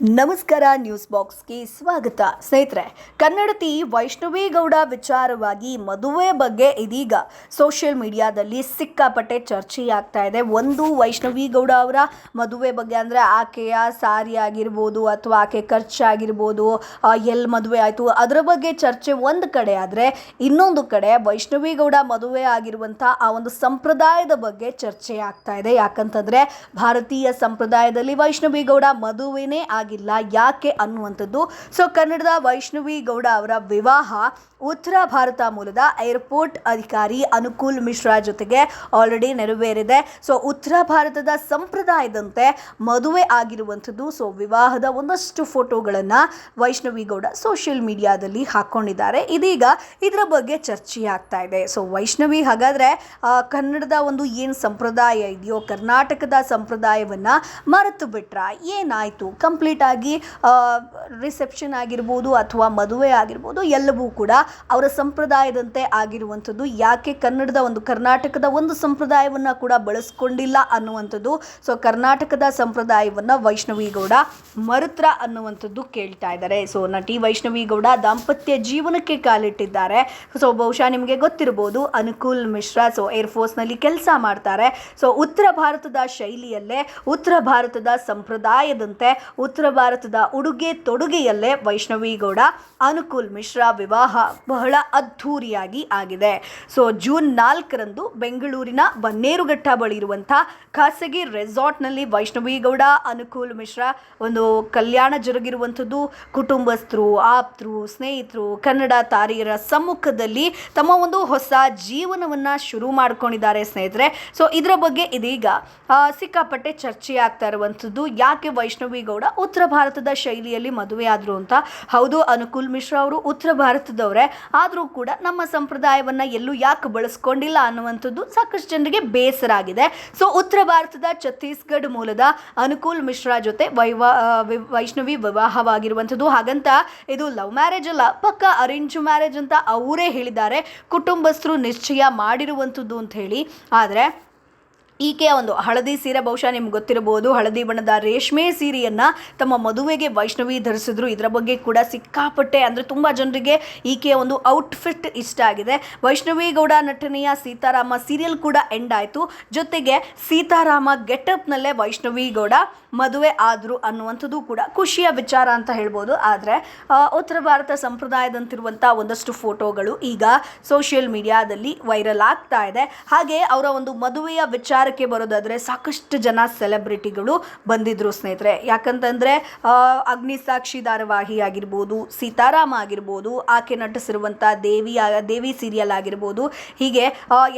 ನಮಸ್ಕಾರ, ನ್ಯೂಸ್ ಬಾಕ್ಸ್ಗೆ ಸ್ವಾಗತ. ಸ್ನೇಹಿತರೆ, ಕನ್ನಡತಿ ವೈಷ್ಣವಿ ಗೌಡ ವಿಚಾರವಾಗಿ ಮದುವೆ ಬಗ್ಗೆ ಇದೀಗ ಸೋಷಿಯಲ್ ಮೀಡಿಯಾದಲ್ಲಿ ಸಿಕ್ಕಾಪಟ್ಟೆ ಚರ್ಚೆಯಾಗ್ತಾ ಇದೆ. ಒಂದು ವೈಷ್ಣವಿ ಗೌಡ ಅವರ ಮದುವೆ ಬಗ್ಗೆ ಅಂದರೆ ಆಕೆಯ ಸಾರಿ ಆಗಿರ್ಬೋದು ಅಥವಾ ಆಕೆ ಖರ್ಚಾಗಿರ್ಬೋದು ಎಲ್ಲಿ ಮದುವೆ ಆಯಿತು, ಅದರ ಬಗ್ಗೆ ಚರ್ಚೆ ಒಂದು ಕಡೆ ಆದರೆ ಇನ್ನೊಂದು ಕಡೆ ವೈಷ್ಣವಿ ಗೌಡ ಮದುವೆ ಆಗಿರುವಂಥ ಆ ಒಂದು ಸಂಪ್ರದಾಯದ ಬಗ್ಗೆ ಚರ್ಚೆ ಆಗ್ತಾ ಇದೆ. ಯಾಕಂತಂದರೆ ಭಾರತೀಯ ಸಂಪ್ರದಾಯದಲ್ಲಿ ವೈಷ್ಣವಿ ಗೌಡ ಮದುವೆನೇ ಆಗಿಲ್ಲ, ಯಾಕೆ ಅನ್ನುವಂಥದ್ದು. ಸೊ ಕನ್ನಡದ ವೈಷ್ಣವಿ ಗೌಡ ಅವರ ವಿವಾಹ ಉತ್ತರ ಭಾರತ ಮೂಲದ ಏರ್ಪೋರ್ಟ್ ಅಧಿಕಾರಿ ಅನುಕೂಲ್ ಮಿಶ್ರಾ ಜೊತೆಗೆ ಆಲ್ರೆಡಿ ನೆರವೇರಿದೆ. ಸೊ ಉತ್ತರ ಭಾರತದ ಸಂಪ್ರದಾಯದಂತೆ ಮದುವೆ ಆಗಿರುವಂಥದ್ದು. ಸೊ ವಿವಾಹದ ಒಂದಷ್ಟು ಫೋಟೋಗಳನ್ನು ವೈಷ್ಣವಿ ಗೌಡ ಸೋಷಿಯಲ್ ಮೀಡಿಯಾದಲ್ಲಿ ಹಾಕ್ಕೊಂಡಿದ್ದಾರೆ ಇದೀಗ ಇದರ ಬಗ್ಗೆ ಚರ್ಚೆ ಆಗ್ತಾ ಇದೆ. ಸೊ ವೈಷ್ಣವಿ, ಹಾಗಾದರೆ ಕನ್ನಡದ ಒಂದು ಏನು ಸಂಪ್ರದಾಯ ಇದೆಯೋ, ಕರ್ನಾಟಕದ ಸಂಪ್ರದಾಯವನ್ನು ಮರೆತು ಬಿಟ್ರ? ಏನಾಯಿತು? ಕಂಪ್ಲೀಟ್ ಆಗಿ ರಿಸೆಪ್ಷನ್ ಆಗಿರ್ಬೋದು ಅಥವಾ ಮದುವೆ ಆಗಿರ್ಬೋದು, ಎಲ್ಲವೂ ಕೂಡ ಅವರ ಸಂಪ್ರದಾಯದಂತೆ ಆಗಿರುವಂಥದ್ದು. ಯಾಕೆ ಕನ್ನಡದ ಒಂದು, ಕರ್ನಾಟಕದ ಒಂದು ಸಂಪ್ರದಾಯವನ್ನು ಕೂಡ ಬಳಸ್ಕೊಂಡಿಲ್ಲ ಅನ್ನುವಂಥದ್ದು. ಸೊ ಕರ್ನಾಟಕದ ಸಂಪ್ರದಾಯವನ್ನು ವೈಷ್ಣವಿಗೌಡ ಮರುತ್ರ ಅನ್ನುವಂಥದ್ದು ಕೇಳ್ತಾ ಇದ್ದಾರೆ. ಸೊ ನಟಿ ವೈಷ್ಣವಿಗೌಡ ದಾಂಪತ್ಯ ಜೀವನಕ್ಕೆ ಕಾಲಿಟ್ಟಿದ್ದಾರೆ. ಸೊ ಬಹುಶಃ ನಿಮಗೆ ಗೊತ್ತಿರ್ಬೋದು, ಅನುಕೂಲ್ ಮಿಶ್ರಾ ಸೊ ಏರ್ಫೋರ್ಸ್ನಲ್ಲಿ ಕೆಲಸ ಮಾಡ್ತಾರೆ. ಸೊ ಉತ್ತರ ಭಾರತದ ಶೈಲಿಯಲ್ಲೇ, ಉತ್ತರ ಭಾರತದ ಸಂಪ್ರದಾಯದಂತೆ, ಉತ್ತರ ಭಾರತದ ಉಡುಗೆ ತೊಡುಗೆಯಲ್ಲೇ ವೈಷ್ಣವಿಗೌಡ ಅನುಕೂಲ್ ಮಿಶ್ರಾ ವಿವಾಹ ಬಹಳ ಅದ್ಧೂರಿಯಾಗಿ ಆಗಿದೆ. ಸೊ, ಜೂನ್ ನಾಲ್ಕರಂದು ಬೆಂಗಳೂರಿನ ಬನ್ನೇರುಘಟ್ಟ ಬಳಿ ಇರುವಂಥ ಖಾಸಗಿ ರೆಸಾರ್ಟ್ನಲ್ಲಿ ವೈಷ್ಣವಿ ಗೌಡ, ಅನುಕೂಲ್ ಮಿಶ್ರಾ ಒಂದು ಕಲ್ಯಾಣ ಜರುಗಿರುವಂಥದ್ದು. ಕುಟುಂಬಸ್ಥರು, ಆಪ್ತರು, ಸ್ನೇಹಿತರು, ಕನ್ನಡ ತಾರಿಯರ ಸಮ್ಮುಖದಲ್ಲಿ ತಮ್ಮ ಒಂದು ಹೊಸ ಜೀವನವನ್ನು ಶುರು ಮಾಡ್ಕೊಂಡಿದ್ದಾರೆ ಸ್ನೇಹಿತರೆ. ಸೊ, ಇದರ ಬಗ್ಗೆ ಇದೀಗ ಸಿಕ್ಕಾಪಟ್ಟೆ ಚರ್ಚೆ ಆಗ್ತಾ ಇರುವಂಥದ್ದು. ಯಾಕೆ ವೈಷ್ಣವಿ ಗೌಡ ಉತ್ತರ ಭಾರತದ ಶೈಲಿಯಲ್ಲಿ ಮದುವೆ ಅಂತ. ಹೌದು, ಅನುಕೂಲ್ ಮಿಶ್ರಾ ಅವರು ಉತ್ತರ ಭಾರತದವರೇ. ಆದರೂ ಕೂಡ ನಮ್ಮ ಸಂಪ್ರದಾಯವನ್ನು ಎಲ್ಲೂ ಯಾಕೆ ಬಳಸ್ಕೊಂಡಿಲ್ಲ ಅನ್ನುವಂಥದ್ದು ಸಾಕಷ್ಟು ಜನರಿಗೆ ಬೇಸರ ಆಗಿದೆ. ಸೊ ಉತ್ತರ ಭಾರತದ ಛತ್ತೀಸ್ಗಢ ಮೂಲದ ಅನುಕೂಲ್ ಮಿಶ್ರಾ ಜೊತೆ ವೈವಾ, ವೈಷ್ಣವಿ ವಿವಾಹವಾಗಿರುವಂಥದ್ದು. ಹಾಗಂತ ಇದು ಲವ್ ಮ್ಯಾರೇಜ್ ಅಲ್ಲ, ಪಕ್ಕ ಅರೇಂಜ್ ಮ್ಯಾರೇಜ್ ಅಂತ ಅವರೇ ಹೇಳಿದ್ದಾರೆ. ಕುಟುಂಬಸ್ಥರು ನಿಶ್ಚಯ ಮಾಡಿರುವಂಥದ್ದು ಅಂತ ಹೇಳಿ. ಆದರೆ ಈಕೆಯ ಒಂದು ಹಳದಿ ಸೀರೆ ಬಹುಶಃ ನಿಮ್ಗೆ ಗೊತ್ತಿರಬಹುದು. ಹಳದಿ ಬಣ್ಣದ ರೇಷ್ಮೆ ಸೀರೆಯನ್ನು ತಮ್ಮ ಮದುವೆಗೆ ವೈಷ್ಣವಿ ಧರಿಸಿದ್ರು. ಇದರ ಬಗ್ಗೆ ಕೂಡ ಸಿಕ್ಕಾಪಟ್ಟೆ ಅಂದರೆ ತುಂಬ ಜನರಿಗೆ ಈಕೆಯ ಒಂದು ಔಟ್ಫಿಟ್ ಇಷ್ಟ ಆಗಿದೆ. ವೈಷ್ಣವಿ ಗೌಡ ನಟನೆಯ ಸೀತಾರಾಮ ಸೀರಿಯಲ್ ಕೂಡ ಎಂಡ್ ಆಯಿತು. ಜೊತೆಗೆ ಸೀತಾರಾಮ ಗೆಟಪ್ನಲ್ಲೇ ವೈಷ್ಣವಿ ಗೌಡ ಮದುವೆ ಆದರು ಅನ್ನುವಂಥದ್ದು ಕೂಡ ಖುಷಿಯ ವಿಚಾರ ಅಂತ ಹೇಳ್ಬೋದು. ಆದರೆ ಉತ್ತರ ಭಾರತ ಸಂಪ್ರದಾಯದಂತಿರುವಂಥ ಒಂದಷ್ಟು ಫೋಟೋಗಳು ಈಗ ಸೋಷಿಯಲ್ ಮೀಡಿಯಾದಲ್ಲಿ ವೈರಲ್ ಆಗ್ತಾ ಇದೆ. ಹಾಗೆ ಅವರ ಒಂದು ಮದುವೆಯ ವಿಚಾರಕ್ಕೆ ಬರೋದಾದರೆ ಸಾಕಷ್ಟು ಜನ ಸೆಲೆಬ್ರಿಟಿಗಳು ಬಂದಿದ್ರು ಸ್ನೇಹಿತರೆ. ಯಾಕಂತಂದರೆ ಅಗ್ನಿ ಸಾಕ್ಷಿ ಧಾರಾವಾಹಿ ಆಗಿರ್ಬೋದು, ಸೀತಾರಾಮ ಆಗಿರ್ಬೋದು, ಆಕೆ ನಟಿಸಿರುವಂಥ ದೇವಿ ದೇವಿ ಸೀರಿಯಲ್ ಆಗಿರ್ಬೋದು, ಹೀಗೆ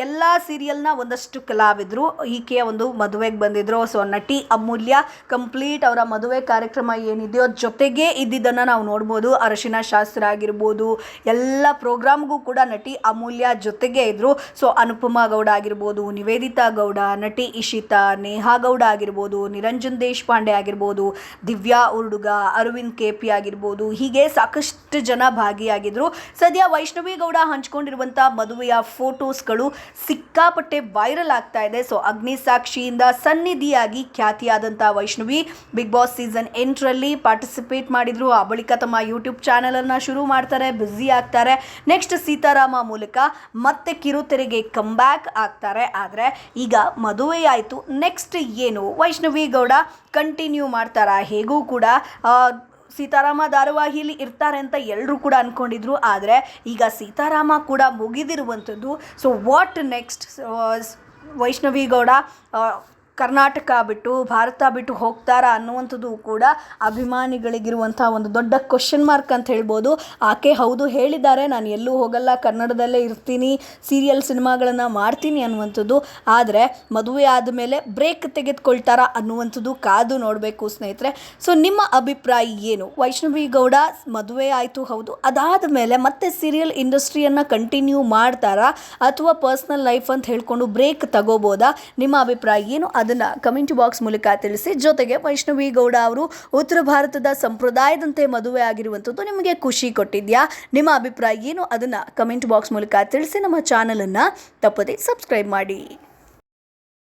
ಎಲ್ಲ ಸೀರಿಯಲ್ನ ಒಂದಷ್ಟು ಕಲಾವಿದರು. ಈಕೆಯ ಒಂದು ಮದುವೆಗೆ ಬಂದಿದ್ರು. ಸೊ ನಟಿ ಅಮೂಲ್ಯ ಕಂಪ್ಲೀಟ್ ಅವರ ಮದುವೆ ಕಾರ್ಯಕ್ರಮ ಏನಿದೆಯೋ ಜೊತೆಗೆ ಇದ್ದಿದ್ದನ್ನು ನಾವು ನೋಡ್ಬೋದು. ಅರಶಿನ ಶಾಸ್ತ್ರ ಆಗಿರ್ಬೋದು, ಎಲ್ಲ ಪ್ರೋಗ್ರಾಮ್ಗೂ ಕೂಡ ನಟಿ ಅಮೂಲ್ಯ ಜೊತೆಗೆ ಇದ್ದರು ಸೊ ಅನುಪಮಾ ಗೌಡ ಆಗಿರ್ಬೋದು, ನಿವೇದಿತಾ ಗೌಡ ನಟಿ ಇಶಿತಾ ನೇಹಾ ಗೌಡ ಆಗಿರ್ಬೋದು, ನಿರಂಜನ್ ದೇಶಪಾಂಡೆ ಆಗಿರ್ಬೋದು, ದಿವ್ಯಾ ಉರ್ಡುಗ, ಅರವಿಂದ್ ಕೆ ಪಿ ಆಗಿರ್ಬೋದು, ಹೀಗೆ ಸಾಕಷ್ಟು ಜನ ಭಾಗಿಯಾಗಿದ್ರು. ಸದ್ಯ ವೈಷ್ಣವಿ ಗೌಡ ಹಂಚ್ಕೊಂಡಿರುವಂಥ ಮದುವೆಯ ಫೋಟೋಸ್ಗಳು ಸಿಕ್ಕಾಪಟ್ಟೆ ವೈರಲ್ ಆಗ್ತಾ ಇದೆ. ಸೊ, ಅಗ್ನಿ ಸಾಕ್ಷಿಯಿಂದ ಸನ್ನಿಧಿಯಾಗಿ ಖ್ಯಾತಿಯಾದಂಥ ವೈಷ್ಣವಿ ಬಿಗ್ ಬಾಸ್ ಸೀಸನ್ ಎಂಟರಲ್ಲಿ ಪಾರ್ಟಿಸಿಪೇಟ್ ಮಾಡಿದ್ರು. ಆ ಬಳಿಕ ತಮ್ಮ ಯೂಟ್ಯೂಬ್ ಚಾನಲನ್ನು ಶುರು ಮಾಡ್ತಾರೆ, ಬ್ಯುಸಿ ಆಗ್ತಾರೆ. ನೆಕ್ಸ್ಟ್ ಸೀತಾರಾಮ ಮೂಲಕ ಮತ್ತೆ ಕಿರುತೆರೆಗೆ ಕಂಬ್ಯಾಕ್ ಆಗ್ತಾರೆ. ಆದರೆ ಈಗ ಮದುವೆ ಆಯಿತು ನೆಕ್ಸ್ಟ್ ಏನು? ವೈಷ್ಣವಿ ಗೌಡ ಕಂಟಿನ್ಯೂ ಮಾಡ್ತಾರಾ? ಹೇಗೂ ಕೂಡ ಸೀತಾರಾಮ ಧಾರಾವಾಹಿಯಲ್ಲಿ ಇರ್ತಾರೆ ಅಂತ ಎಲ್ಲರೂ ಕೂಡ ಅಂದ್ಕೊಂಡಿದ್ರು ಆದರೆ ಈಗ ಸೀತಾರಾಮ ಕೂಡ ಮುಗಿದಿರುವಂಥದ್ದು. So what next Vaishnavi Gowda Karnataka ಬಿಟ್ಟು ಭಾರತ ಬಿಟ್ಟು ಹೋಗ್ತಾರಾ ಅನ್ನುವಂಥದ್ದು ಕೂಡ ಅಭಿಮಾನಿಗಳಿಗಿರುವಂಥ ಒಂದು ದೊಡ್ಡ ಕ್ವಶನ್ ಮಾರ್ಕ್ ಅಂತ ಹೇಳ್ಬೋದು. ಆಕೆ ಹೌದು ಹೇಳಿದ್ದಾರೆ, ನಾನು ಎಲ್ಲೂ ಹೋಗಲ್ಲ, ಕನ್ನಡದಲ್ಲೇ ಇರ್ತೀನಿ ಸೀರಿಯಲ್ ಸಿನಿಮಾಗಳನ್ನು ಮಾಡ್ತೀನಿ ಅನ್ನುವಂಥದ್ದು. ಆದರೆ ಮದುವೆ ಆದಮೇಲೆ ಬ್ರೇಕ್ ತೆಗೆದುಕೊಳ್ತಾರಾ ಅನ್ನುವಂಥದ್ದು ಕಾದು ನೋಡಬೇಕು ಸ್ನೇಹಿತರೆ. ಸೊ ನಿಮ್ಮ ಅಭಿಪ್ರಾಯ ಏನು? ವೈಷ್ಣವಿ ಗೌಡ ಮದುವೆ ಆಯಿತು, ಹೌದು. ಅದಾದ ಮೇಲೆ ಮತ್ತೆ ಸೀರಿಯಲ್ ಇಂಡಸ್ಟ್ರಿಯನ್ನು ಕಂಟಿನ್ಯೂ ಮಾಡ್ತಾರಾ ಅಥವಾ ಪರ್ಸ್ನಲ್ ಲೈಫ್ ಅಂತ ಹೇಳ್ಕೊಂಡು ಬ್ರೇಕ್ ತಗೋಬೋದಾ? ನಿಮ್ಮ ಅಭಿಪ್ರಾಯ ಏನು? ಅದನ್ನು ಕಮೆಂಟ್ ಬಾಕ್ಸ್ ಮೂಲಕ ತಿಳಿಸಿ. ಜೊತೆಗೆ ವೈಷ್ಣವಿ ಗೌಡ ಅವರು, ಉತ್ತರ ಭಾರತದ ಸಂಪ್ರದಾಯದಂತೆ ಮದುವೆ ಆಗಿರುವಂಥದ್ದು ನಿಮಗೆ ಖುಷಿ ಕೊಟ್ಟಿದ್ಯಾ? ನಿಮ್ಮ ಅಭಿಪ್ರಾಯ ಏನು? ಅದನ್ನು ಕಮೆಂಟ್ ಬಾಕ್ಸ್ ಮೂಲಕ ತಿಳಿಸಿ. ನಮ್ಮ ಚಾನಲನ್ನು ತಪ್ಪದೆ ಸಬ್ಸ್ಕ್ರೈಬ್ ಮಾಡಿ.